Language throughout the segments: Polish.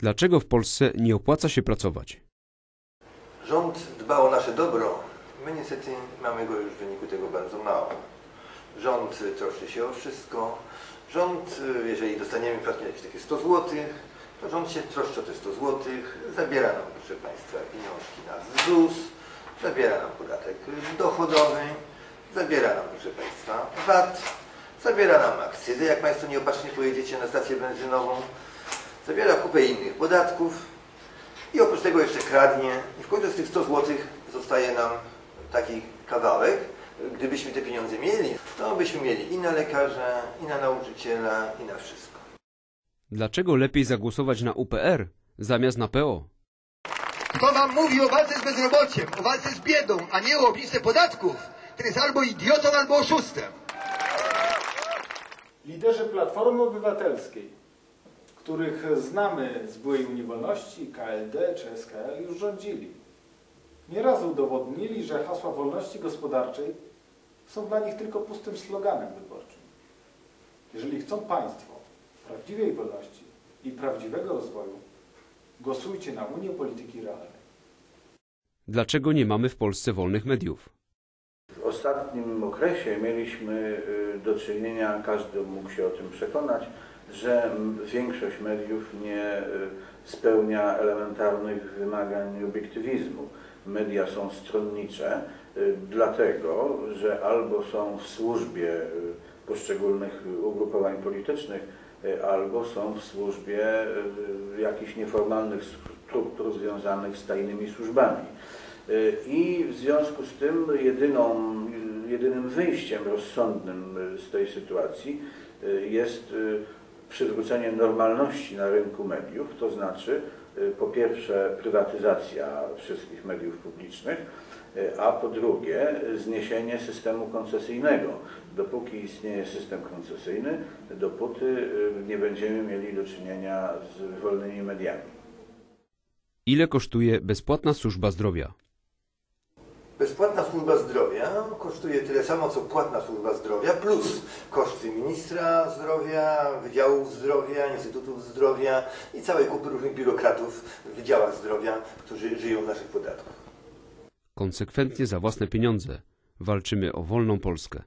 Dlaczego w Polsce nie opłaca się pracować? Rząd dba o nasze dobro. My niestety mamy go już w wyniku tego bardzo mało. Rząd troszczy się o wszystko. Rząd, jeżeli dostaniemy płatnie jakieś takie 100 zł, to rząd się troszczy o te 100 zł, zabiera nam, proszę Państwa, pieniążki na ZUS, zabiera nam podatek dochodowy, zabiera nam, proszę Państwa, VAT, zabiera nam akcyzę, jak Państwo nieopatrznie pojedziecie na stację benzynową, zabiera kupę innych podatków, i oprócz tego jeszcze kradnie. I w końcu z tych 100 zł zostaje nam taki kawałek. Gdybyśmy te pieniądze mieli, to byśmy mieli i na lekarza, i na nauczyciela, i na wszystko. Dlaczego lepiej zagłosować na UPR zamiast na PO? Kto wam mówi o walce z bezrobociem, o walce z biedą, a nie o obniżce podatków, ten jest albo idiotą, albo oszustem. Liderzy Platformy Obywatelskiej, których znamy z byłej Unii Wolności, KLD czy SKL, już rządzili. Nieraz udowodnili, że hasła wolności gospodarczej są dla nich tylko pustym sloganem wyborczym. Jeżeli chcą Państwo prawdziwej wolności i prawdziwego rozwoju, głosujcie na Unię Polityki Realnej. Dlaczego nie mamy w Polsce wolnych mediów? W ostatnim okresie mieliśmy y, do czynienia, każdy mógł się o tym przekonać, że większość mediów nie y, spełnia elementarnych wymagań obiektywizmu. Media są stronnicze, y, dlatego że albo są w służbie y, poszczególnych ugrupowań politycznych, albo są w służbie jakichś nieformalnych struktur związanych z tajnymi służbami. I w związku z tym jedyną, jedynym wyjściem rozsądnym z tej sytuacji jest przywrócenie normalności na rynku mediów, to znaczy y, po pierwsze prywatyzacja wszystkich mediów publicznych, y, a po drugie zniesienie systemu koncesyjnego. Dopóki istnieje system koncesyjny, dopóty y, nie będziemy mieli do czynienia z wolnymi mediami. Ile kosztuje bezpłatna służba zdrowia? Bezpłatna służba zdrowia kosztuje tyle samo, co płatna służba zdrowia, plus koszty ministra zdrowia, wydziałów zdrowia, instytutów zdrowia i całej kupy różnych biurokratów w wydziałach zdrowia, którzy żyją z naszych podatków. Konsekwentnie za własne pieniądze walczymy o wolną Polskę.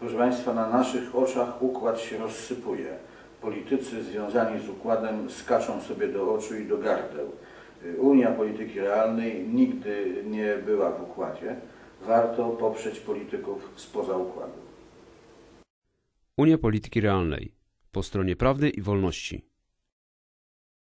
Proszę Państwa, na naszych oczach układ się rozsypuje. Politycy związani z układem skaczą sobie do oczu i do gardeł. Unia Polityki Realnej nigdy nie była w układzie. Warto poprzeć polityków spoza układu. Unia Polityki Realnej po stronie prawdy i wolności.